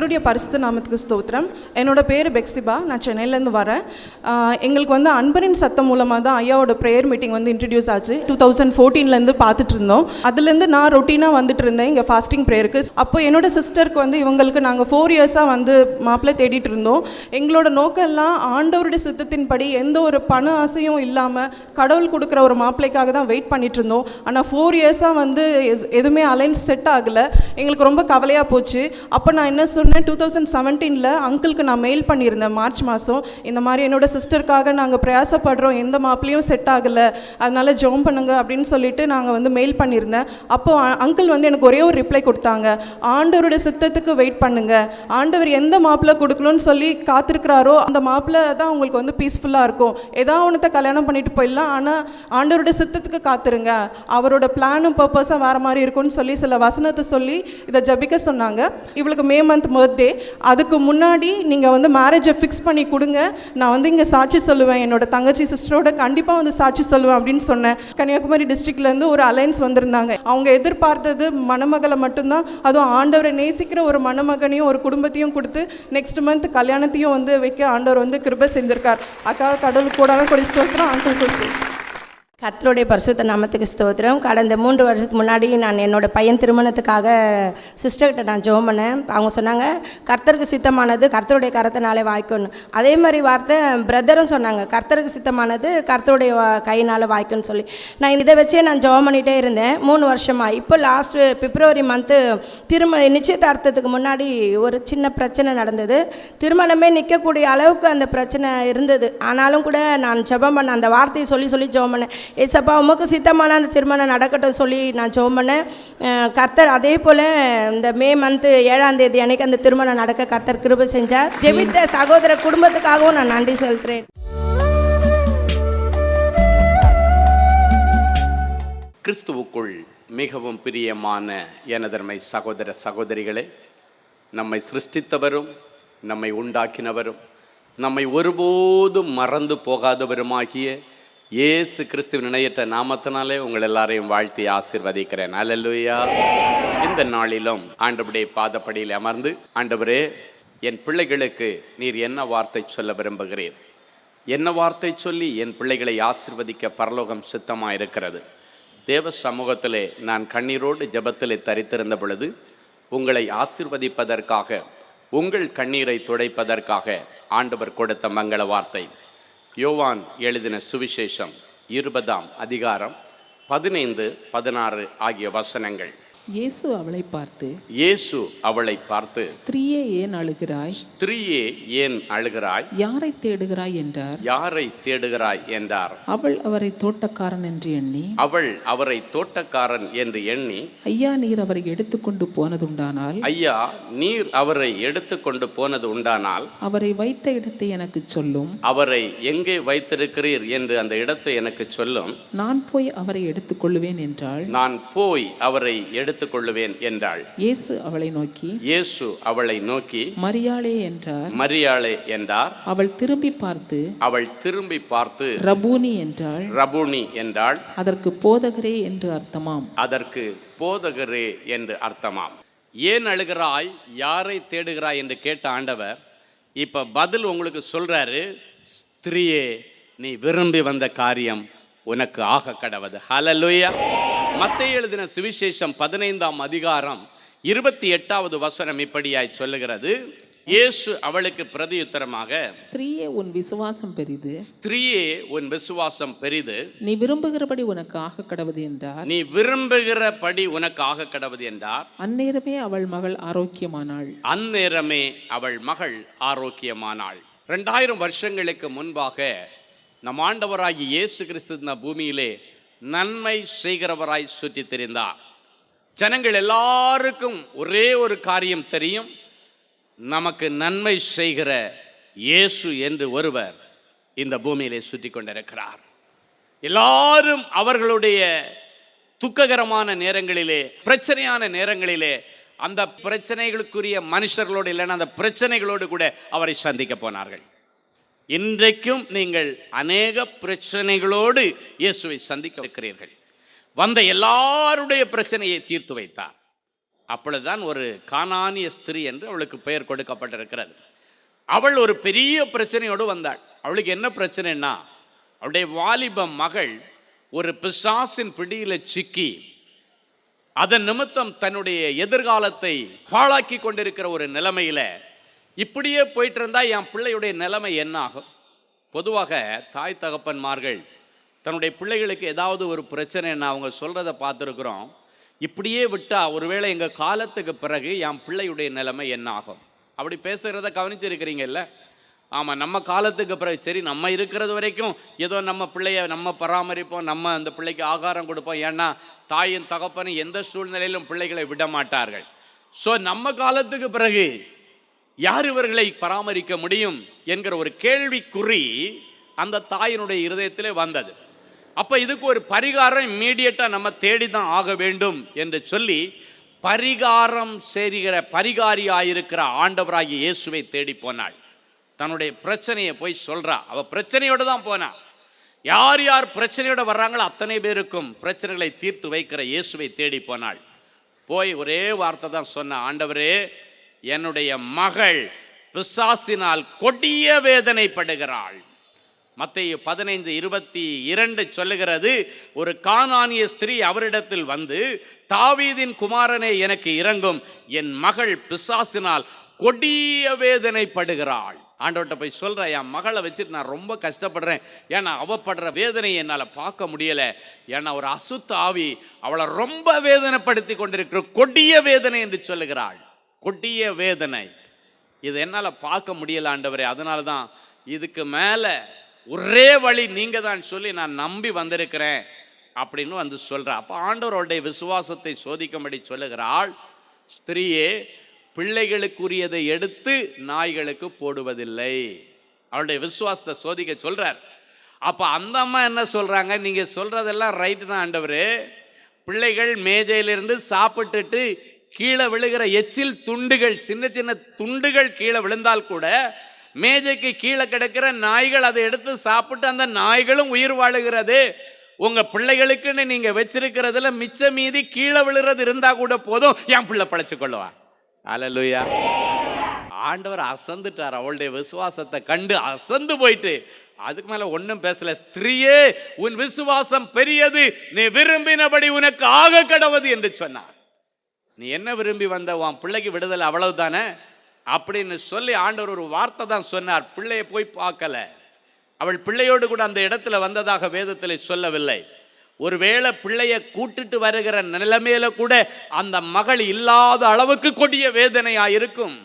கத்தருடைய பரிசுத்த நாமத்துக்கு ஸ்தோத்திரம். என்னோட பேர் பெக்சிபா. நான் சென்னையிலேருந்து வரேன். எங்களுக்கு வந்து அன்பரின் சத்தம் மூலமாக தான் ஐயாவோட ப்ரேயர் மீட்டிங் வந்து இன்ட்ரடியூஸ் ஆச்சு. டூ தௌசண்ட் ஃபோர்டீன்லேருந்து பார்த்துட்டு இருந்தோம் அதுலேருந்து நான் ரொட்டீனாக வந்துட்டு இருந்தேன் இங்கே ஃபாஸ்டிங் ப்ரேயருக்கு அப்போ என்னோட சிஸ்டருக்கு வந்து இவங்களுக்கு நாங்கள் ஃபோர் இயர்ஸாக வந்து மாப்பிள்ளை தேடிட்டு இருந்தோம் எங்களோட நோக்கம் எல்லாம் ஆண்டவருடைய சித்தத்தின்படி எந்த ஒரு பண ஆசையும் இல்லாமல் கடவுள் கொடுக்குற ஒரு மாப்பிள்ளைக்காக தான் வெயிட் பண்ணிட்டு இருந்தோம் ஆனால் ஃபோர் இயர்ஸாக வந்து எஸ்- எதுவுமே அலைன்ஸ் செட் ஆகலை. எங்களுக்கு ரொம்ப கவலையாக போச்சு. அப்போ நான் என்ன டூ தௌசண்ட் செவன்டீனில் அங்கிளுக்கு நான் மெயில் பண்ணியிருந்தேன் மார்ச் மாதம் இந்த மாதிரி என்னோட சிஸ்டருக்காக நாங்கள் பிரயாசப்படுறோம் எந்த மாப்பிளையும் செட் ஆகலை அதனால் ஜோம் பண்ணுங்க அப்படின்னு சொல்லிட்டு நாங்கள் வந்து மெயில் பண்ணியிருந்தேன். அப்போ அங்கிள் வந்து எனக்கு ஒரே ஒரு ரிப்ளை கொடுத்தாங்க. ஆண்டவருடைய சித்தத்துக்கு வெயிட் பண்ணுங்க. ஆண்டவர் எந்த மாப்பிள்ளை கொடுக்கணும்னு சொல்லி காத்திருக்கிறாரோ அந்த மாப்பிள்ளை தான் உங்களுக்கு வந்து பீஸ்ஃபுல்லாக இருக்கும். ஏதாவது ஒன்றத்தை கல்யாணம் பண்ணிட்டு போயிடலாம் ஆனால் ஆண்டவருடைய சித்தத்துக்கு காத்துருங்க. அவரோட பிளானும் பர்பஸாக வேறு மாதிரி இருக்கும்னு சொல்லி சில வசனத்தை சொல்லி இதை ஜபிக்க சொன்னாங்க. இவளுக்கு மே மந்த் பர்த்டே அதுக்கு முன்னாடி நீங்கள் வந்து மேரேஜை ஃபிக்ஸ் பண்ணி கொடுங்க. நான் வந்து இங்கே சாட்சி சொல்லுவேன். என்னோட தங்கச்சி சிஸ்டரோட கண்டிப்பாக வந்து சாட்சி சொல்லுவேன் அப்படின்னு சொன்னேன். கன்னியாகுமரி டிஸ்ட்ரிக்ட்லேருந்து ஒரு அலைன்ஸ் வந்திருந்தாங்க. அவங்க எதிர்பார்த்தது மணமகளை மட்டும்தான். அதுவும் ஆண்டவரை நேசிக்கிற ஒரு மணமகனையும் ஒரு குடும்பத்தையும் கொடுத்து நெக்ஸ்ட் மந்த் கல்யாணத்தையும் வந்து வைக்க ஆண்டவர் வந்து கிருபை செஞ்சிருக்கார். அக்கா கடவுள் கூட கொடி ஸ்தோத்திரம். அங்கிள் கொடுத்து கர்த்தருடைய பரிசுத்த நாமத்துக்கு ஸ்தோத்திரம். கடந்த மூன்று வருஷத்துக்கு முன்னாடி நான் என்னோட பையன் திருமணத்துக்காக சிஸ்டர்கிட்ட நான் ஜெபம் பண்ணேன். அவங்க சொன்னாங்க கர்த்தருக்கு சித்தமானது கர்த்தருடைய கரத்தினாலே வாய்க்கணும் அதே மாதிரி வார்த்தை பிரதரும் சொன்னாங்க கர்த்தருக்கு சித்தமானது கர்த்தருடைய கையினால் கையினால வாய்க்குன்னு சொல்லி. நான் இதை வச்சே நான் ஜெபம் பண்ணிகிட்டே இருந்தேன். மூணு வருஷமாக இப்போ லாஸ்ட் பிப்ரவரி மந்த்து திருமண நிச்சயதார்த்தத்துக்கு முன்னாடி ஒரு சின்ன பிரச்சனை நடந்தது. திருமணமே நிற்கக்கூடிய அளவுக்கு அந்த பிரச்சனை இருந்தது. ஆனாலும் கூட நான் ஜபம் பண்ண அந்த வார்த்தையை சொல்லி சொல்லி ஜெபம் பண்ணேன். ஏசப்பா உமக்கு சித்தமான அந்த திருமணம் நடக்கட்டும் சொல்லி நான் ஜெபம் பண்ணேன் கர்த்தர் அதே போல் இந்த மே மந்த்து ஏழாம் தேதி அன்னைக்கு அந்த திருமணம் நடக்க கர்த்தர் கிருப செஞ்சார். ஜெபித்த சகோதர குடும்பத்துக்காகவும் நான் நன்றி செலுத்துகிறேன் கிறிஸ்துவுக்குள் மிகவும் பிரியமான எனதர்மை சகோதர சகோதரிகளே நம்மை சிருஷ்டித்தவரும் நம்மை உண்டாக்கினவரும் நம்மை ஒருபோதும் மறந்து போகாதவருமாகிய இயேசு கிறிஸ்துவ நினையற்ற நாமத்தினாலே உங்கள் எல்லாரையும் வாழ்த்தி ஆசிர்வதிக்கிறேன். அல்லேலூயா இந்த நாளிலும் ஆண்டவருடைய பாதப்படியில் அமர்ந்து ஆண்டவரே என் பிள்ளைகளுக்கு நீர் என்ன வார்த்தை சொல்ல விரும்புகிறீர்? என்ன வார்த்தை சொல்லி என் பிள்ளைகளை ஆசிர்வதிக்க பரலோகம் சித்தமாக இருக்கிறது தேவ சமூகத்திலே நான் கண்ணீரோடு ஜபத்திலே தரித்திருந்த பொழுது உங்களை ஆசிர்வதிப்பதற்காக உங்கள் கண்ணீரை துடைப்பதற்காக ஆண்டவர் கொடுத்த மங்கள வார்த்தை. யோவான் எழுதின சுவிசேஷம் இருபதாம் அதிகாரம் பதினைந்து பதினாறு ஆகிய வசனங்கள். இயேசு அவளை பார்த்து இயேசு அவளை பார்த்து ஸ்திரீயே ஏன் அழுகிறாய்? ஸ்திரீயே ஏன் அழுகிறாய்? யாரை தேடுகிறாய்? என்றார். யாரை தேடுகிறாய்? என்றார். அவள் அவரை தோட்டக்காரன் என்று எண்ணி. அவள் அவரை தோட்டக்காரன் என்று எண்ணி. ஐயா நீர் அவரை எடுத்துக்கொண்டு போனதுண்டானால்? ஐயா நீர் அவரை எடுத்துக்கொண்டு போனது உண்டானால்? அவரை வைத்த இடத்தை எனக்கு சொல்லும். அவரை எங்கே வைத்திருக்கிறீர்? என்று அந்த இடத்தை எனக்கு சொல்லும். நான் போய் அவரை எடுத்துக்கொள்ளுவேன் என்றாள். நான் போய் அவரை எடுத்துக்கொள்ளுவேன் என்றாள். இயேசு அவளை நோக்கி இயேசு அவளை நோக்கி மரியாளே என்றார். மரியாளே என்றார். அவள் திரும்பி பார்த்து அவள் திரும்பி பார்த்து ரபூனி என்றாள். ரபுணி என்றாள். அதற்கு போதகரே என்று அர்த்தமாம். அதற்கு போதகரே என்று அர்த்தமாம். ஏன் அழுகிறாய்? யாரை தேடுகிறாய்? என்று கேட்ட ஆண்டவர் இப்ப பதில் உங்களுக்கு சொல்றாரு ஸ்திரியே நீ விரும்பி வந்த காரியம் உனக்கு ஆக கடவது. ஹலலுயா மத்திய எழுதின சுவிசேஷம் பதினைந்தாம் அதிகாரம் இருபத்தி எட்டாவது வசனம் இப்படியாய் சொல்லுகிறது. இயேசு அவளுக்கு பிரதியுத்தரமாக ஸ்திரீயே உன் விசுவாசம் பெரிது. ஸ்திரியே உன் விசுவாசம் பெரிது. நீ விரும்புகிறபடி உனக்கு ஆக கடவுது என்றார். நீ விரும்புகிறபடி உனக்கு ஆக கடவுது என்றார். அந்நேரமே அவள் மகள் ஆரோக்கியமானாள். அந்நேரமே அவள் மகள் ஆரோக்கியமானாள். ரெண்டாயிரம் வருஷங்களுக்கு முன்பாக நம் ஆண்டவராகி இயேசு கிறிஸ்து பூமியிலே நன்மை செய்கிறவராய் சுற்றித் தெரிந்தார் ஜனங்கள் எல்லாருக்கும் ஒரே ஒரு காரியம் தெரியும். நமக்கு நன்மை செய்கிற இயேசு என்று ஒருவர் இந்த பூமியிலே சுற்றி கொண்டிருக்கிறார் எல்லாரும் அவர்களுடைய துக்ககரமான நேரங்களிலே பிரச்சனையான நேரங்களிலே அந்த பிரச்சனைகளுக்குரிய மனுஷர்களோடு இல்லைன்னா அந்த பிரச்சனைகளோடு கூட அவரை சந்திக்க போனார்கள். இன்றைக்கும் நீங்கள் அநேக பிரச்சனைகளோடு இயேசுவை சந்திக்க இருக்கிறீர்கள். வந்த எல்லாருடைய பிரச்சனையை தீர்த்து வைத்தார். அப்பொழுதுதான் ஒரு கானானிய ஸ்திரீ என்று அவளுக்கு பெயர் கொடுக்கப்பட்டிருக்கிறது. அவள் ஒரு பெரிய பிரச்சனையோடு வந்தாள். அவளுக்கு என்ன பிரச்சனைன்னா அவளுடைய வாலிப மகள் ஒரு பிசாசின் பிடியில் சிக்கி அதன் நிமித்தம் தன்னுடைய எதிர்காலத்தை பாழாக்கி கொண்டிருக்கிற ஒரு நிலைமையில இப்படியே போயிட்டு இருந்தால் என் பிள்ளையுடைய நிலைமை என்ன ஆகும்? பொதுவாக தாய் தகப்பன்மார்கள் தன்னுடைய பிள்ளைகளுக்கு ஏதாவது ஒரு பிரச்சனைன்னு அவங்க சொல்கிறத பார்த்துருக்குறோம். இப்படியே விட்டால் ஒருவேளை எங்கள் காலத்துக்கு பிறகு என் பிள்ளையுடைய நிலைமை என்ன ஆகும்? அப்படி பேசுகிறத கவனிச்சிருக்கிறீங்கல்ல? ஆமாம் நம்ம காலத்துக்கு பிறகு சரி நம்ம இருக்கிறது வரைக்கும் ஏதோ நம்ம பிள்ளைய நம்ம பராமரிப்போம் நம்ம அந்த பிள்ளைக்கு ஆகாரம் கொடுப்போம். ஏன்னா தாயின் தகப்பனும் எந்த சூழ்நிலையிலும் பிள்ளைகளை விட மாட்டார்கள். ஸோ நம்ம காலத்துக்கு பிறகு யார் இவர்களை பராமரிக்க முடியும் என்கிற ஒரு கேள்விக்குறி அந்த தாயினுடைய இருதயத்திலே வந்தது. அப்போ இதுக்கு ஒரு பரிகாரம் இம்மீடியட்டாக நம்ம தேடி தான் ஆக வேண்டும் என்று சொல்லி பரிகாரம் செய்கிற பரிகாரியாயிருக்கிற ஆண்டவராகிய இயேசுவை தேடி போனாள். தன்னுடைய பிரச்சனையை போய் சொல்கிறா அவள் பிரச்சனையோடு தான் போனா. யார் யார் பிரச்சனையோட வர்றாங்களோ அத்தனை பேருக்கும் பிரச்சனைகளை தீர்த்து வைக்கிற இயேசுவை தேடி போனாள். போய் ஒரே வார்த்தை தான் சொன்ன ஆண்டவரே என்னுடைய மகள் பிசாசினால் கொடிய வேதனைப்படுகிறாள். மத்திய பதினைந்து இருபத்தி இரண்டு சொல்லுகிறது ஒரு காணானிய ஸ்திரீ அவரிடத்தில் வந்து தாவீதின் குமாரனே எனக்கு இறங்கும் என் மகள் பிசாசினால் கொடிய வேதனைப்படுகிறாள். ஆண்டவர்கிட்ட போய் சொல்கிறேன் என் மகளை வச்சுட்டு நான் ரொம்ப கஷ்டப்படுறேன். ஏன்னா அவப்படுற வேதனையை என்னால் பார்க்க முடியலை. ஏன்னா ஒரு அசுத்த ஆவி அவளை ரொம்ப வேதனைப்படுத்தி கொண்டிருக்கிற கொடிய வேதனை என்று சொல்லுகிறாள். கொடிய வேதனை. இது என்னால் பார்க்க முடியல ஆண்டவரே. அதனால தான் இதுக்கு மேலே ஒரே வழி நீங்கள் தான் சொல்லி நான் நம்பி வந்திருக்கிறேன் அப்படின்னு வந்து சொல்கிறேன் அப்போ ஆண்டவருடைய விசுவாசத்தை சோதிக்கும்படி சொல்லுகிறாள் ஸ்திரீயே பிள்ளைகளுக்குரியதை எடுத்து நாய்களுக்கு போடுவதில்லை. அவளுடைய விசுவாசத்தை சோதிக்க சொல்கிறார் அப்போ அந்த அம்மா என்ன சொல்கிறாங்க நீங்கள் சொல்கிறதெல்லாம் ரைட்டு தான் ஆண்டவர். பிள்ளைகள் மேஜையிலிருந்து சாப்பிட்டுட்டு கீழே விழுகிற எச்சில் துண்டுகள் சின்ன சின்ன துண்டுகள் கீழே விழுந்தால் கூட மேஜைக்கு கீழே கிடக்கிற நாய்கள் அதை எடுத்து சாப்பிட்டு அந்த நாய்களும் உயிர் வாழுகிறது. உங்கள் பிள்ளைகளுக்குன்னு நீங்கள் வச்சிருக்கிறதுல மிச்ச மீதி கீழே விழுறது இருந்தால் கூட போதும். என் பிள்ளை பழைச்சு கொள்ளுவான். அலலுயா ஆண்டவர் அசந்துட்டார். அவளுடைய விசுவாசத்தை கண்டு அசந்து போயிட்டு அதுக்கு மேல ஒன்றும் பேசல. ஸ்திரீயே உன் விசுவாசம் பெரியது. நீ விரும்பினபடி உனக்கு ஆக கடவுது என்று சொன்னார். நீ என்ன விரும்பி வந்த உன் பிள்ளைக்கு விடுதலை அவ்வளவு தானே அப்படின்னு சொல்லி ஆண்டவர் ஒரு வார்த்தை தான் சொன்னார். பிள்ளையை போய் பார்க்கல. அவள் பிள்ளையோடு கூட அந்த இடத்துல வந்ததாக வேதத்தில் சொல்லவில்லை. ஒருவேளை பிள்ளைய கூட்டுட்டு வருகிற நிலைமையில கூட அந்த மகள் இல்லாத அளவுக்கு கொடிய வேதனையா இருக்கும்.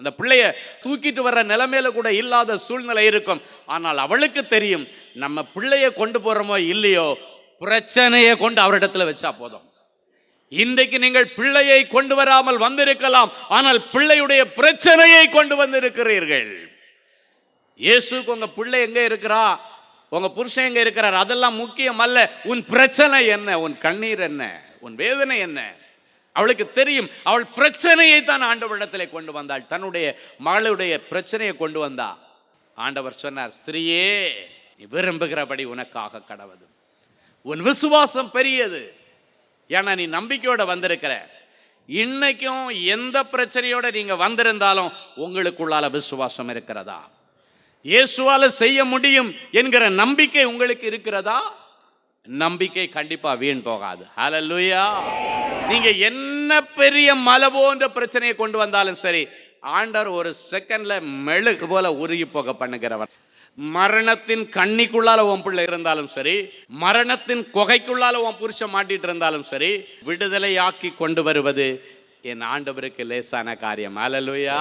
அந்த பிள்ளைய தூக்கிட்டு வர்ற நிலைமையில கூட இல்லாத சூழ்நிலை இருக்கும். ஆனால் அவளுக்கு தெரியும் நம்ம பிள்ளைய கொண்டு போறோமோ இல்லையோ பிரச்சனையை கொண்டு அவரிடத்துல வச்சா போதும். இன்றைக்கு நீங்கள் பிள்ளையை கொண்டு வராமல் வந்திருக்கலாம் ஆனால் பிள்ளையுடைய பிரச்சனையை கொண்டு வந்திருக்கிறீர்கள். இயேசுக்கு உங்க பிள்ளை எங்க இருக்கிறா? உங்க புருஷன் எங்க இருக்கிறார்? அதெல்லாம் முக்கியம் அல்ல. உன் பிரச்சனை என்ன? உன் கண்ணீர் என்ன? உன் வேதனை என்ன? அவளுக்கு தெரியும் அவள் பிரச்சனையை தான் ஆண்டவரிடத்தில் கொண்டு வந்தாள். தன்னுடைய மகளுடைய பிரச்சனையை கொண்டு வந்தா. ஆண்டவர் சொன்னார் ஸ்திரீயே நீ விரும்புகிறபடி உனக்காக கடவுது. உன் விசுவாசம் பெரியது. ஏன்னா நீ நம்பிக்கையோட வந்திருக்கிற. இன்னைக்கும் எந்த பிரச்சனையோட நீங்க வந்திருந்தாலும் உங்களுக்குள்ளால விசுவாசம் இருக்கிறதா? இயேசுவால செய்ய முடியும் என்கிற நம்பிக்கை உங்களுக்கு இருக்கிறதா? நம்பிக்கை கண்டிப்பா வீண் போகாது. ஹalleluya நீங்க என்ன பெரிய மலை போன்ற பிரச்சனையை கொண்டு வந்தாலும் சரி ஆண்டவர் ஒரு செகண்ட்ல மெழுகு போல உருகி போக பண்ணுகிறவர். மரணத்தின் கண்ணிக்குள்ளால உன் பிள்ளை இருந்தாலும் சரி மரணத்தின் குகைக்குள்ளால உன் புருஷன் மாட்டிட்டு இருந்தாலும் சரி விடுதலையாக்கி கொண்டு வருவது என் ஆண்டவருக்கு லேசான காரியம். அலலுயா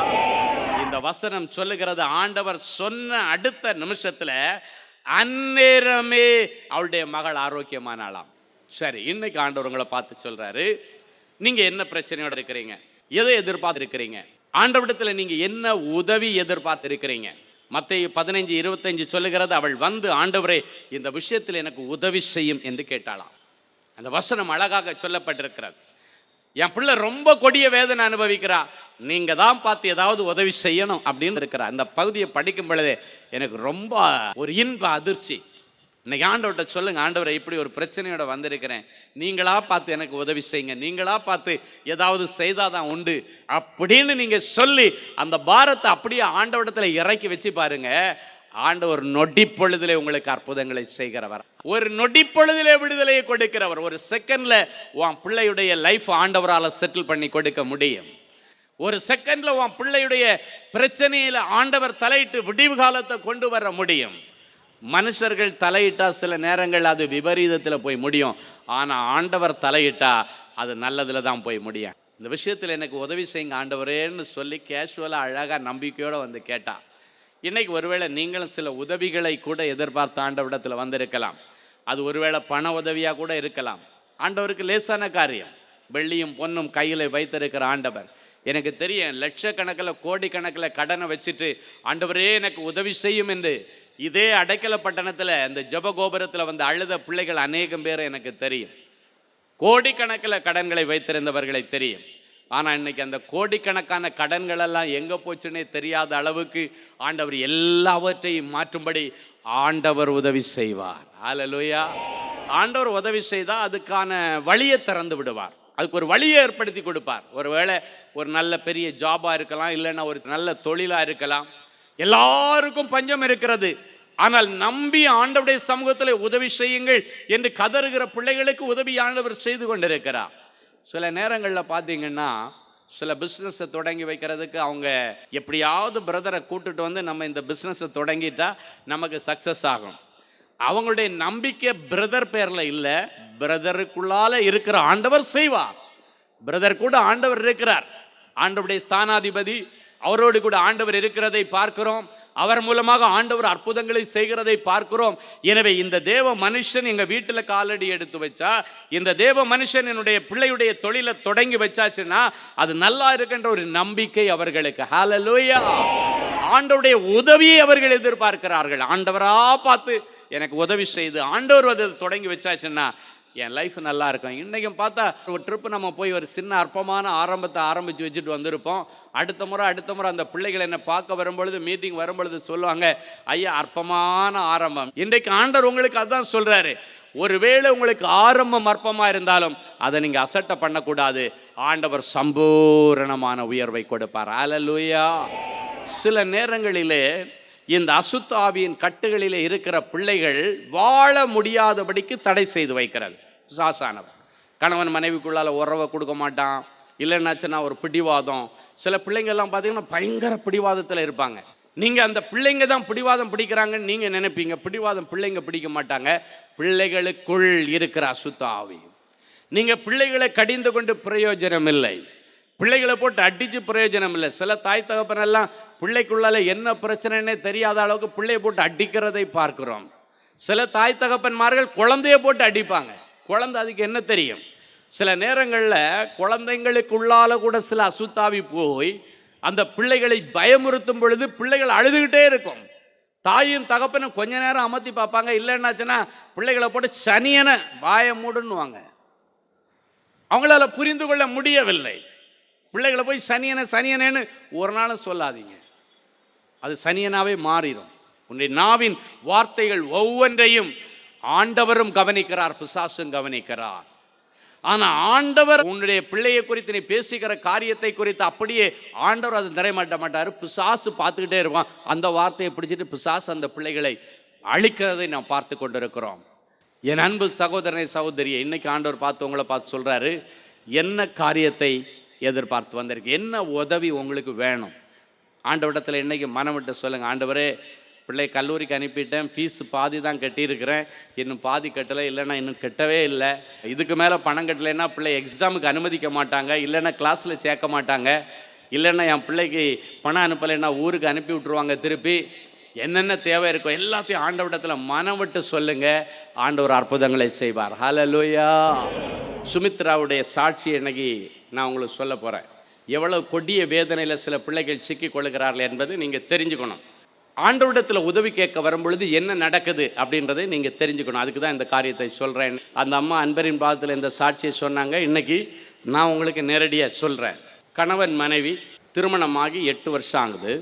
இந்த வசனம் சொல்லுகிறது ஆண்டவர் சொன்ன அடுத்த நிமிஷத்துல அந்நேரமே அவளுடைய மகள் ஆரோக்கியமானாலாம் சரி இன்னைக்கு ஆண்டவர் உங்களை பார்த்து சொல்றாரு நீங்க என்ன பிரச்சனையோட இருக்கிறீங்க? எதை எதிர்பார்த்து இருக்கிறீங்க ஆண்டவரிடத்துல நீங்க என்ன உதவி எதிர்பார்த்து இருக்கிறீங்க மத்திய பதினைஞ்சு இருபத்தஞ்சு சொல்லுகிறது அவள் வந்து ஆண்டவரே இந்த விஷயத்தில் எனக்கு உதவி செய்யும் என்று கேட்டாளாம். அந்த வசனம் அழகாக சொல்லப்பட்டிருக்கிறது. என் பிள்ளை ரொம்ப கொடிய வேதனை அனுபவிக்கிறா. நீங்கள் தான் பார்த்து ஏதாவது உதவி செய்யணும் அப்படின்னு இருக்கிறா அந்த பகுதியை படிக்கும் பொழுதே எனக்கு ரொம்ப ஒரு இன்ப அதிர்ச்சி. இன்னைக்கு ஆண்டவர்கிட்ட சொல்லுங்க ஆண்டவரை இப்படி ஒரு பிரச்சனையோட வந்திருக்கிறேன். நீங்களா பார்த்து எனக்கு உதவி செய்யுங்க. நீங்களா பார்த்து ஏதாவது செய்தாதான் உண்டு அப்படின்னு நீங்க சொல்லி அந்த பாரத்தை அப்படியே ஆண்டவரிடத்துல இறக்கி வச்சு பாருங்க. ஆண்டவர் நொடி பொழுதிலே உங்களுக்கு அற்புதங்களை செய்கிறவர். ஒரு நொடி பொழுதிலே விடுதலையை கொடுக்கிறவர். ஒரு செகண்ட்ல உன் பிள்ளையுடைய லைஃப் ஆண்டவரால் செட்டில் பண்ணி கொடுக்க முடியும். ஒரு செகண்ட்ல உன் பிள்ளையுடைய பிரச்சனையில ஆண்டவர் தலையிட்டு விடிவு காலத்தை கொண்டு வர முடியும். மனுஷர்கள் தலையிட்டால் சில நேரங்கள் அது விபரீதத்தில் போய் முடியும். ஆனால் ஆண்டவர் தலையிட்டால் அது நல்லதில் தான் போய் முடியும். இந்த விஷயத்தில் எனக்கு உதவி செய்யுங்க ஆண்டவரேன்னு சொல்லி கேஷுவலாக அழகாக நம்பிக்கையோடு வந்து கேட்டான் இன்றைக்கி ஒருவேளை நீங்களும் சில உதவிகளை கூட எதிர்பார்த்த ஆண்டவரிடத்தில் வந்திருக்கலாம். அது ஒருவேளை பண உதவியாக கூட இருக்கலாம். ஆண்டவருக்கு லேசான காரியம். வெள்ளியும் பொன்னும் கையில் வைத்திருக்கிற ஆண்டவர். எனக்கு தெரியும் லட்சக்கணக்கில் கோடிக்கணக்கில் கடனை வச்சுட்டு ஆண்டவரே எனக்கு உதவி செய்யும் என்று இதே அடைக்கல பட்டணத்தில் இந்த ஜபகோபுரத்தில் வந்து அழுத பிள்ளைகள் அநேகம் பேர் எனக்கு தெரியும். கோடிக்கணக்கில் கடன்களை வைத்திருந்தவர்களை தெரியும். ஆனால் இன்னைக்கு அந்த கோடிக்கணக்கான கடன்களெல்லாம் எங்கே போச்சுன்னே தெரியாத அளவுக்கு ஆண்டவர் எல்லாவற்றையும் மாற்றும்படி ஆண்டவர் உதவி செய்வார். ஆலலோயா ஆண்டவர் உதவி செய்தால் அதுக்கான வழியை திறந்து விடுவார். அதுக்கு ஒரு வழியை ஏற்படுத்தி கொடுப்பார். ஒருவேளை ஒரு நல்ல பெரிய ஜாபாக இருக்கலாம் இல்லைன்னா ஒரு நல்ல தொழிலாக இருக்கலாம். எல்லாருக்கும் பஞ்சம் இருக்கிறது. ஆனால் நம்பி ஆண்டவுடைய சமூகத்தில் உதவி செய்யுங்கள் என்று கதறுகிற பிள்ளைகளுக்கு உதவி ஆண்டவர் செய்து கொண்டிருக்கிறார். சில நேரங்களில் பார்த்தீங்கன்னா சில பிஸ்னஸை தொடங்கி வைக்கிறதுக்கு அவங்க எப்படியாவது பிரதரை கூட்டுட்டு வந்து நம்ம இந்த பிஸ்னஸை தொடங்கிட்டா நமக்கு சக்ஸஸ் ஆகும். அவங்களுடைய நம்பிக்கை பிரதர் பேரில் இல்லை பிரதருக்குள்ளால் இருக்கிற ஆண்டவர் செய்வார். பிரதர் கூட ஆண்டவர் இருக்கிறார். ஆண்டவருடைய ஸ்தானாதிபதி அவரோடு கூட ஆண்டவர் இருக்கிறதை பார்க்கிறோம். அவர் மூலமாக ஆண்டவர் அற்புதங்களை செய்கிறதை பார்க்கிறோம். எனவே இந்த தேவ மனுஷன் எங்கள் வீட்டில் காலடி எடுத்து வச்சா இந்த தேவ மனுஷன் என்னுடைய பிள்ளையுடைய தொழிலை தொடங்கி வச்சாச்சுன்னா அது நல்லா இருக்கின்ற ஒரு நம்பிக்கை அவர்களுக்கு. ஹalleluya ஆண்டவருடைய உதவியை அவர்கள் எதிர்பார்க்கிறார்கள். ஆண்டவராக பார்த்து எனக்கு உதவி செய்து ஆண்டவர் அதை தொடங்கி வச்சாச்சுன்னா என் லைஃப் நல்லா இருக்கும். இன்றைக்கும் பார்த்தா ஒரு ட்ரிப்பு நம்ம போய் ஒரு சின்ன அற்பமான ஆரம்பத்தை ஆரம்பித்து வச்சுட்டு வந்திருப்போம். அடுத்த முறை அடுத்த முறை அந்த பிள்ளைகளை என்னை பார்க்க வரும்பொழுது மீட்டிங் வரும்பொழுது சொல்லுவாங்க ஐயா அற்பமான ஆரம்பம். இன்றைக்கு ஆண்டவர் உங்களுக்கு அதான் சொல்கிறாரு ஒருவேளை உங்களுக்கு ஆரம்பம் அற்பமாக இருந்தாலும் அதை நீங்கள் அசட்டை பண்ணக்கூடாது. ஆண்டவர் சம்பூரணமான உயர்வை கொடுப்பார். அலலுயா சில நேரங்களிலே இந்த அசுத்தாவியின் ஆவியின் இருக்கிற பிள்ளைகள் வாழ முடியாதபடிக்கு தடை செய்து வைக்கிறது. சாசானவர் கணவன் மனைவிக்குள்ளால் உறவை கொடுக்க மாட்டான். இல்லைன்னாச்சுன்னா ஒரு பிடிவாதம். சில பிள்ளைங்கள்லாம் பார்த்தீங்கன்னா பயங்கர பிடிவாதத்தில் இருப்பாங்க. நீங்கள் அந்த பிள்ளைங்க தான் பிடிவாதம் பிடிக்கிறாங்கன்னு நீங்கள் நினைப்பீங்க. பிடிவாதம் பிள்ளைங்க பிடிக்க மாட்டாங்க. பிள்ளைகளுக்குள் இருக்கிற அசுத்த ஆவி நீங்கள் பிள்ளைகளை கடிந்து கொண்டு பிரயோஜனம் இல்லை பிள்ளைகளை போட்டு அடித்து பிரயோஜனம் இல்லை. சில தாய் தகப்பனெல்லாம் பிள்ளைக்குள்ளால என்ன பிரச்சனைன்னே தெரியாத அளவுக்கு பிள்ளையை போட்டு அடிக்கிறதை பார்க்கிறோம். சில தாய் தகப்பன்மார்கள் குழந்தைய போட்டு அடிப்பாங்க. குழந்தை அதுக்கு என்ன தெரியும்? சில நேரங்களில் குழந்தைங்களுக்குள்ளால கூட சில அசுத்தாவி போய் அந்த பிள்ளைகளை பயமுறுத்தும் பொழுது பிள்ளைகள் அழுதுகிட்டே இருக்கும். தாயும் தகப்பனும் கொஞ்ச நேரம் அமர்த்தி பார்ப்பாங்க. இல்லைன்னாச்சுன்னா பிள்ளைகளை போட்டு சனியனை வாய மூடுன்னுவாங்க. அவங்களால புரிந்து கொள்ள முடியவில்லை. பிள்ளைகளை போய் சனியனை சனியனேன்னு ஒரு நாளும் சொல்லாதீங்க. அது சனியனாவே மாறிடும் உன்னுடைய நாவின் வார்த்தைகள் ஒவ்வொன்றையும் ஆண்டவரும் கவனிக்கிறார் பிசாசும் கவனிக்கிறார். ஆனால் ஆண்டவர் உன்னுடைய பிள்ளையை குறித்து நீ பேசுகிற காரியத்தை குறித்து அப்படியே ஆண்டவர் அதை நிறைமாட்ட மாட்டார். பிசாசு பார்த்துக்கிட்டே இருப்பான். அந்த வார்த்தையை பிடிச்சிட்டு பிசாசு அந்த பிள்ளைகளை அழிக்கிறதை நாம் பார்த்து கொண்டிருக்கிறோம். என் அன்பு சகோதரனை சகோதரியை இன்னைக்கு ஆண்டவர் பார்த்து உங்களை பார்த்து சொல்கிறாரு என்ன காரியத்தை எதிர்பார்த்து வந்திருக்கு. என்ன உதவி உங்களுக்கு வேணும்? ஆண்டவரிடத்தில் இன்றைக்கி மனம் விட்டு சொல்லுங்கள் ஆண்டவரே பிள்ளை கல்லூரிக்கு அனுப்பிட்டேன். ஃபீஸ் பாதி தான் கட்டியிருக்கிறேன். இன்னும் பாதி கட்டலை இல்லைன்னா இன்னும் கட்டவே இல்லை. இதுக்கு மேலே பணம் கட்டலைன்னா பிள்ளை எக்ஸாமுக்கு அனுமதிக்க மாட்டாங்க. இல்லைன்னா கிளாஸில் சேர்க்க மாட்டாங்க. இல்லைன்னா என் பிள்ளைக்கு பணம் அனுப்பலைன்னா ஊருக்கு அனுப்பி விட்ருவாங்க திருப்பி. என்னென்ன தேவை இருக்கோ எல்லாத்தையும் ஆண்டவரிடத்தில் மனம் விட்டு சொல்லுங்கள் ஆண்டவர் அற்புதங்களை செய்வார். ஹலலூயா சுமித்ராவுடைய சாட்சி இன்னைக்கு நான் உங்களுக்கு சொல்ல போகிறேன் எவ்வளவு கொடிய வேதனையில் சில பிள்ளைகள் சிக்கிக் கொள்கிறார்கள் என்பது நீங்கள் தெரிஞ்சுக்கணும். ஆண்டவரிடத்தில் உதவி கேட்க வரும்பொழுது என்ன நடக்குது அப்படின்றதை நீங்கள் தெரிஞ்சுக்கணும். அதுக்கு தான் இந்த காரியத்தை சொல்கிறேன் அந்த அம்மா அன்பரின் பாதத்தில் இந்த சாட்சியை சொன்னாங்க. இன்னைக்கு நான் உங்களுக்கு நேரடியாக சொல்கிறேன் கணவன் மனைவி திருமணமாகி எட்டு வருஷம் ஆகுது.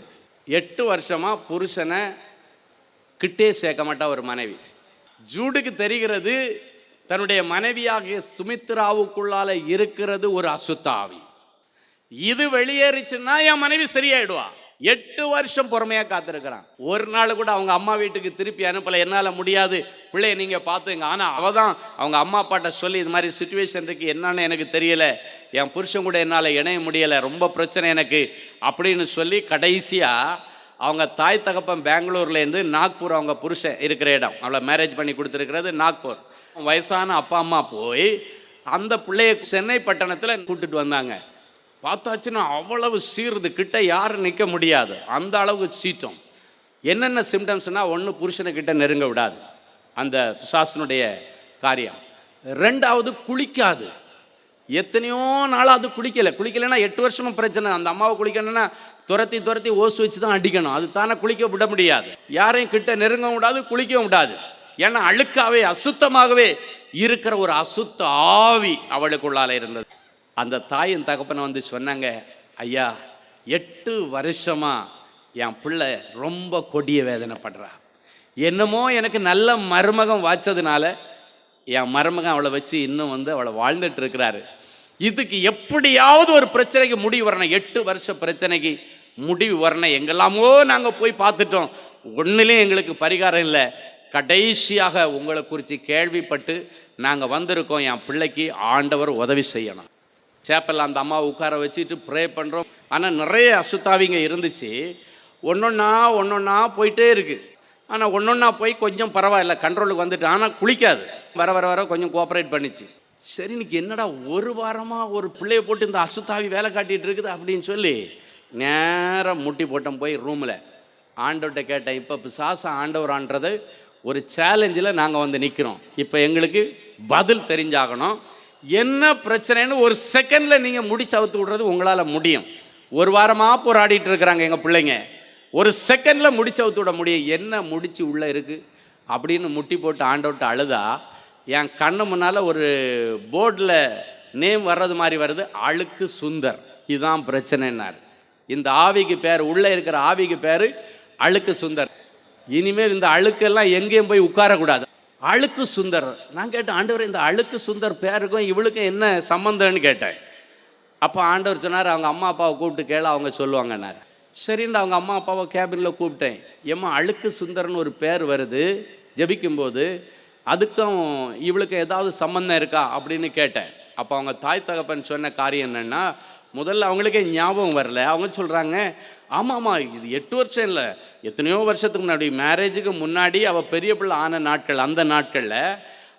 எட்டு வருஷமாக புருஷனை கிட்டே சேர்க்க மாட்டா ஒரு மனைவி. ஜூடுக்கு தெரிகிறது தன்னுடைய மனைவியாகிய சுமித்ராவுக்குள்ளால் இருக்கிறது ஒரு அசுத்தாவி. இது வெளியேறிச்சுன்னா என் மனைவி சரியாயிடுவா. எட்டு வருஷம் பொறுமையாக காத்திருக்கிறான். ஒரு நாள் கூட அவங்க அம்மா வீட்டுக்கு திருப்பி அனுப்பல. என்னால் முடியாது. பிள்ளைய நீங்கள் பார்த்துங்க. ஆனால் அவள் தான் அவங்க அம்மா அப்பாட்ட சொல்லி இது மாதிரி சுச்சுவேஷன் இருக்கு. என்னன்னு எனக்கு தெரியலை. என் புருஷன் கூட என்னால் இணைய முடியல ரொம்ப பிரச்சனை எனக்கு அப்படின்னு சொல்லி கடைசியாக அவங்க தாய் தகப்பன் பெங்களூர்லேருந்து நாக்பூர் அவங்க புருஷன் இருக்கிற இடம். அவளை மேரேஜ் பண்ணி கொடுத்துருக்கிறது நாக்பூர். வயசான அப்பா அம்மா போய் அந்த பிள்ளைய சென்னை பட்டணத்தில் கூட்டிட்டு வந்தாங்க. பார்த்தாச்சுன்னா அவ்வளவு சீருது கிட்ட யாரும் நிற்க முடியாது. அந்த அளவுக்கு சீற்றம். என்னென்ன சிம்டம்ஸ்னால் ஒன்று புருஷனுக்கிட்ட நெருங்க விடாது. அந்த பிசாசனுடைய காரியம். ரெண்டாவது குளிக்காது. எத்தனையோ நாளாக அது குளிக்கலை. குளிக்கலைன்னா எட்டு வருஷமும் பிரச்சனை. அந்த அம்மாவை குளிக்கணும்னா துரத்தி துரத்தி ஓசு வச்சு தான் அடிக்கணும். அது தானே குளிக்க விட முடியாது. யாரையும் கிட்ட நெருங்க விடாது குளிக்கவும் விடாது. ஏன்னா அழுக்காவே அசுத்தமாகவே இருக்கிற ஒரு அசுத்த ஆவி அவளுக்குள்ளால இருந்தது. அந்த தாயின் தகப்பனை வந்து சொன்னாங்க ஐயா எட்டு வருஷமா என் பிள்ளை ரொம்ப கொடிய வேதனைப்படுறா. என்னமோ எனக்கு நல்ல மருமகம் வாய்ச்சதுனால என் மருமகன் அவளை வச்சு இன்னும் வந்து அவளை வாழ்ந்துட்டு இருக்கிறாரு. இதுக்கு எப்படியாவது ஒரு பிரச்சனைக்கு முடிவு வரணும். எட்டு வருஷ பிரச்சனைக்கு முடிவு வரணும். எங்கெல்லாமோ நாங்கள் போய் பார்த்துட்டோம். ஒன்றுலேயும் எங்களுக்கு பரிகாரம் இல்லை. கடைசியாக உங்களை குறித்து கேள்விப்பட்டு நாங்கள் வந்திருக்கோம். என் பிள்ளைக்கு ஆண்டவர் உதவி செய்யணும். சேப்பல் அந்த அம்மாவை உட்கார வச்சுட்டு ப்ரே பண்ணுறோம் ஆனால் நிறைய அசுத்தாவிங்க இருந்துச்சு. ஒன்றொன்னா ஒன்றொன்னா போயிட்டே இருக்குது ஆனால் ஒன்றொன்னா போய் கொஞ்சம் பரவாயில்ல. கண்ட்ரோலுக்கு வந்துட்டு. ஆனால் குளிக்காது. வர வர வர கொஞ்சம் கோஆப்ரேட் பண்ணிச்சு. சரி இன்னைக்கு என்னடா ஒரு வாரமாக ஒரு பிள்ளைய போட்டு இந்த அசுத்தாவி வேலை காட்டிகிட்டு இருக்குது அப்படின்னு சொல்லி நேராக முட்டி போட்டோம் போய் ரூமில் ஆண்டவர்கிட்ட கேட்டேன் இப்போ சாசம் ஆண்டவரான்றது ஒரு சேலஞ்சில் நாங்கள் வந்து நிற்கிறோம் இப்போ எங்களுக்கு பதில் தெரிஞ்சாகணும். என்ன பிரச்சனைன்னு ஒரு செகண்டில் நீங்கள் முடிச்சு அவுத்து விடுறது உங்களால் முடியும். ஒரு வாரமாக போராடிட்டு இருக்கிறாங்க எங்கள் பிள்ளைங்க. ஒரு செகண்டில் முடிச்சு அவுத்து விட முடியும். என்ன முடிச்சு உள்ளே இருக்குது அப்படின்னு முட்டி போட்டு ஆண்டவர்கிட்ட அழுதா என் கண்ணு முன்னால் ஒரு போர்டில் நேம் வர்றது மாதிரி வருது அழுக்கு சுந்தர். இதுதான் பிரச்சனைன்னார். இந்த ஆவிக்கு பேர் உள்ளே இருக்கிற ஆவிக்கு பேர் அழுக்கு சுந்தர். இனிமேல் இந்த அழுக்கெல்லாம் எங்கேயும் போய் உட்காரக்கூடாது. அழுக்கு சுந்தர். நான் கேட்டேன் ஆண்டவர் இந்த அழுக்கு சுந்தர் பேருக்கும் இவளுக்கும் என்ன சம்மந்தம்னு கேட்டேன். அப்போ ஆண்டவர் சொன்னார் அவங்க அம்மா அப்பாவை கூப்பிட்டு கேள அவங்க சொல்லுவாங்கன்னார். சரின்னு அவங்க அம்மா அப்பாவை கேபினில் கூப்பிட்டேன். ஏம்மா அழுக்கு சுந்தர்னு ஒரு பேர் வருது ஜெபிக்கும்போது அதுக்கும் இவளுக்கு ஏதாவது சம்மந்தம் இருக்கா அப்படின்னு கேட்டேன். அப்போ அவங்க தாய் தகப்பன் சொன்ன காரியம் என்னென்னா முதல்ல அவங்களுக்கே ஞாபகம் வரல. அவங்க சொல்கிறாங்க ஆமாம்மா இது எட்டு வருஷம் இல்லை. எத்தனையோ வருஷத்துக்கு முன்னாடி மேரேஜுக்கு முன்னாடி அவள் பெரிய பிள்ளை ஆன நாட்கள் அந்த நாட்களில்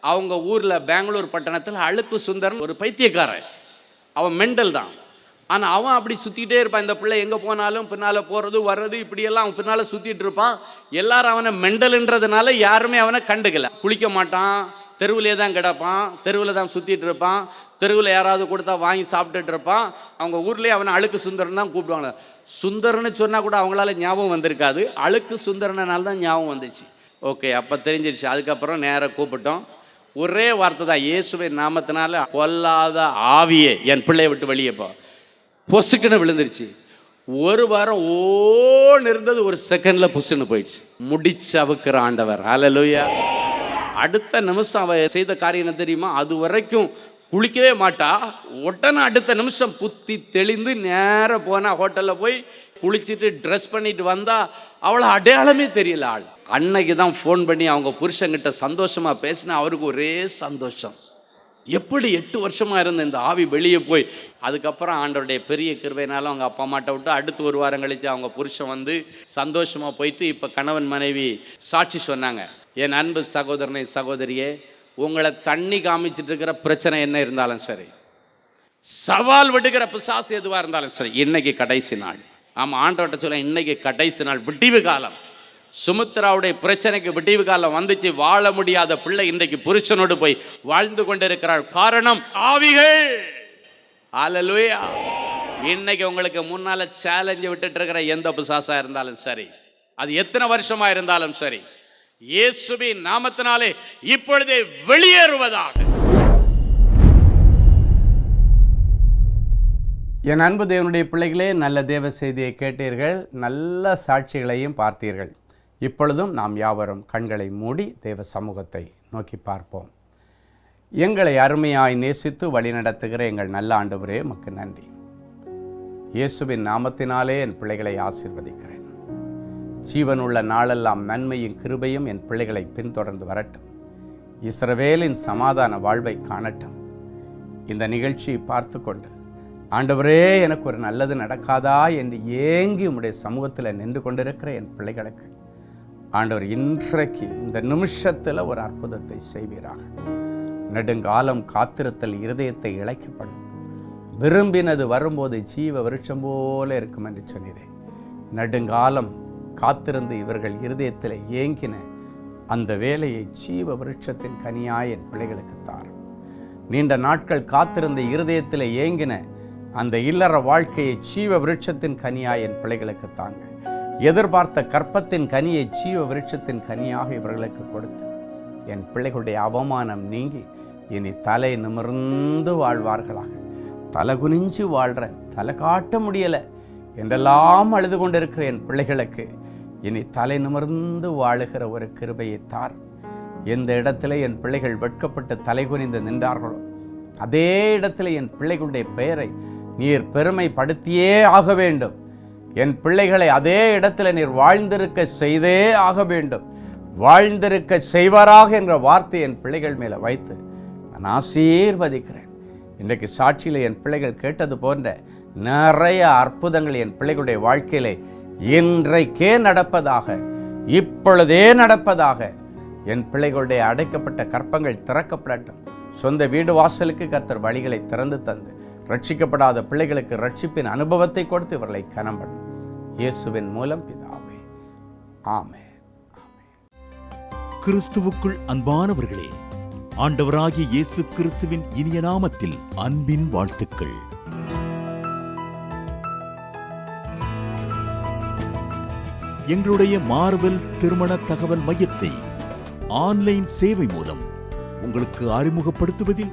அவங்க ஊரில் பெங்களூர் பட்டணத்தில் அழுக்கு சுந்தரன் ஒரு பைத்தியக்காரன். அவன் மெண்டல் தான். ஆனால் அவன் அப்படி சுற்றிக்கிட்டே இருப்பான். இந்த பிள்ளை எங்கே போனாலும் பின்னால் போகிறது வர்றது இப்படியெல்லாம் அவன் பின்னால் சுற்றிட்டு இருப்பான். எல்லாரும் அவனை மெண்டல்ன்றதுனால யாருமே அவனை கண்டுக்கல. குளிக்க மாட்டான். தெருவிலே தான் கிடப்பான். தெருவில் தான் சுற்றிட்டு இருப்பான். தெருவில் யாராவது கொடுத்தா வாங்கி சாப்பிட்டுட்டு இருப்பான். அவங்க ஊர்லேயே அவனை அழுக்கு சுந்தரன் தான் கூப்பிடுவாங்க. சுந்தரன்னு சொன்னால் கூட அவங்களால ஞாபகம் வந்திருக்காது. அழுக்கு சுந்தரனால தான் ஞாபகம் வந்துச்சு. ஓகே அப்போ தெரிஞ்சிருச்சு. அதுக்கப்புறம் நேராக கூப்பிட்டோம். ஒரே வார்த்தை தான். இயேசுவை நாமத்தினால கொல்லாத ஆவியே என் பிள்ளையை விட்டு வெளியே போ. பொசுக்குன்னு விழுந்துருச்சு. ஒரு வாரம் ஓன்னு இருந்தது ஒரு செகண்டில் புசுன்னு போயிடுச்சு. முடிச்சு அவுக்கிற ஆண்டவர். அலலுயா அடுத்த நிமிஷம் அவள் செய்த காரியம் என்ன தெரியுமா? அது வரைக்கும் குளிக்கவே மாட்டா. உடனே அடுத்த நிமிஷம் புத்தி தெளிந்து நேராக போனால் ஹோட்டலில் போய் குளிச்சுட்டு ட்ரெஸ் பண்ணிட்டு வந்தால் அவளை அடையாளமே தெரியல ஆள். அன்னைக்கு தான் ஃபோன் பண்ணி அவங்க புருஷங்கிட்ட சந்தோஷமாக பேசினா அவருக்கு ஒரே சந்தோஷம். எப்படி எட்டு வருஷமாக இருந்த இந்த ஆவி வெளியே போய் அதுக்கப்புறம் ஆண்டோடைய பெரிய கிருபைனால அவங்க அப்பா அம்மாட்ட விட்டு அடுத்து ஒரு வாரம் கழித்து அவங்க புருஷன் வந்து சந்தோஷமாக போயிட்டு இப்போ கணவன் மனைவி சாட்சி சொன்னாங்க. என் அன்பு சகோதரனை சகோதரியே உங்களை தண்ணி காமிச்சிட்டு இருக்கிற பிரச்சனை என்ன இருந்தாலும் சரி சவால் விடுகிற பிசாசு எதுவாக இருந்தாலும் சரி இன்னைக்கு கடைசி நாள். ஆமாம் ஆண்டோட்ட சொல்ல இன்னைக்கு கடைசி நாள் விடிவு காலம். சுமித்ராவுடைய பிரச்சனைக்கு விடிவு காலம் வந்துச்சு. வாழ முடியாத பிள்ளை இன்றைக்கு புருஷனோடு போய் வாழ்ந்து கொண்டிருக்கிறாள். காரணம் ஆவிகள். ஆலலுயா இன்னைக்கு உங்களுக்கு முன்னால சேலஞ்சு விட்டுட்டு இருக்கிற எந்த பிசாசா இருந்தாலும் சரி அது எத்தனை வருஷமா இருந்தாலும் சரி இயேசுவின் நாமத்தினாலே இப்பொழுதே வெளியேறுவதாக. என் அன்பு தேவனுடைய பிள்ளைகளே நல்ல தேவ செய்தியை கேட்டீர்கள். நல்ல சாட்சிகளையும் பார்த்தீர்கள். இப்பொழுதும் நாம் யாவரும் கண்களை மூடி தேவ சமூகத்தை நோக்கி பார்ப்போம். எங்களை அருமையாய் நேசித்து வழிநடத்துகிற எங்கள் நல்ல ஆண்டவரே உமக்கு நன்றி. இயேசுவின் நாமத்தினாலே என் பிள்ளைகளை ஆசீர்வதிக்கிறேன். ஜீவனுள்ள நாளெல்லாம் நன்மையும் கிருபையும் என் பிள்ளைகளை பின்தொடர்ந்து வரட்டும். இஸ்ரவேலின் சமாதான வாழ்வை காணட்டும். இந்த நிகழ்ச்சியை பார்த்து கொண்டு ஆண்டவரே எனக்கு ஒரு நல்லது நடக்காதா? என்று ஏங்கி உம்முடைய சமூகத்தில் நின்று கொண்டிருக்கிற என் பிள்ளைகளுக்கு ஆண்டவர் இன்றைக்கு இந்த நிமிஷத்தில் ஒரு அற்புதத்தை செய்வீராக. நெடுங்காலம் காத்திருத்தல் இருதயத்தை இழைக்கப்படும் விரும்பினது வரும்போது ஜீவ வருஷம் போல இருக்கும் என்று சொன்னீரே. நெடுங்காலம் காத்திருந்து இவர்கள் இருதயத்தில் ஏங்கின அந்த வேலையை ஜீவ விருட்சத்தின் கனியாய் என் பிள்ளைகளுக்கு தார் நீண்ட நாட்கள் காத்திருந்த இருதயத்தில் ஏங்கின அந்த இல்லற வாழ்க்கையை ஜீவ விருட்சத்தின் கனியாய் என் பிள்ளைகளுக்கு தாங்க. எதிர்பார்த்த கற்பத்தின் கனியை ஜீவ விருட்சத்தின் கனியாக இவர்களுக்கு கொடுத்து என் பிள்ளைகளுடைய அவமானம் நீங்கி இனி தலை நிமிர்ந்து வாழ்வார்களாக. தலை குனிஞ்சு வாழ்கிறேன் தலை காட்ட முடியலை என்றெல்லாம் அழுது கொண்டிருக்கிற என் பிள்ளைகளுக்கு இனி தலை நிமிர்ந்து வாழுகிற ஒரு கிருபையை தார். எந்த இடத்துல என் பிள்ளைகள் வெட்கப்பட்டு தலை குனிந்து நின்றார்களோ அதே இடத்துல என் பிள்ளைகளுடைய பெயரை நீர் பெருமைப்படுத்தியே ஆக வேண்டும். என் பிள்ளைகளை அதே இடத்துல நீர் வாழ்ந்திருக்க செய்தே ஆக வேண்டும். வாழ்ந்திருக்க செய்வாராக என்ற வார்த்தை என் பிள்ளைகள் மேலே வைத்து நான் ஆசீர்வதிக்கிறேன். இன்றைக்கு சாட்சியில் என் பிள்ளைகள் கேட்டது போன்ற நிறைய அற்புதங்கள் என் பிள்ளைகளுடைய வாழ்க்கையிலே இன்றைக்கே நடப்பதாக இப்பொழுதே நடப்பதாக என் பிள்ளைகளுடைய அடைக்கப்பட்ட கற்பங்கள் திறக்கப்படட்டும். சொந்த வீடு வாசலுக்கு கர்த்தர் வழிகளை திறந்து தந்து ரட்சிக்கப்படாத பிள்ளைகளுக்கு ரட்சிப்பின் அனுபவத்தை கொடுத்து இவர்களை கனம் பண்ணும் இயேசுவின் மூலம் பிதாவே. ஆமே கிறிஸ்துவுக்குள் அன்பானவர்களே ஆண்டவராகிய இயேசு கிறிஸ்துவின் இனிய நாமத்தில் அன்பின் வாழ்த்துக்கள். எங்களுடைய மார்வெல் திருமண தகவல் மையத்தை ஆன்லைன் சேவை மூலம் உங்களுக்கு அறிமுகப்படுத்துவதில்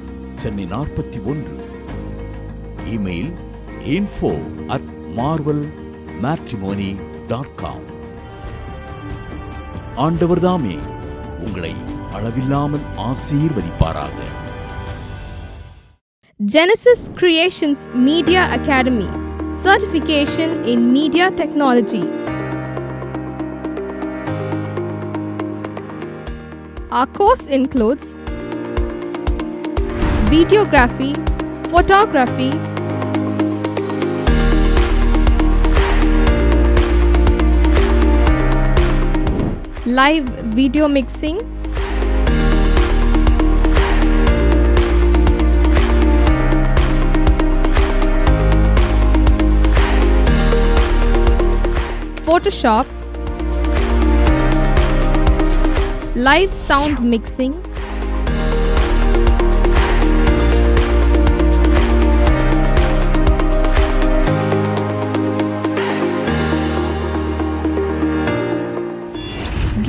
சென்னை நாற்பத்தி ஒன்று email info at Marvel matrimony dot com ஆண்டவர் தாமே உங்களை அளவில்லாமல் ஆசீர்வதிப்பாராக Genesis creations media academy certification in media technology Our course includes videography, photography, live video mixing, Photoshop, live sound mixing,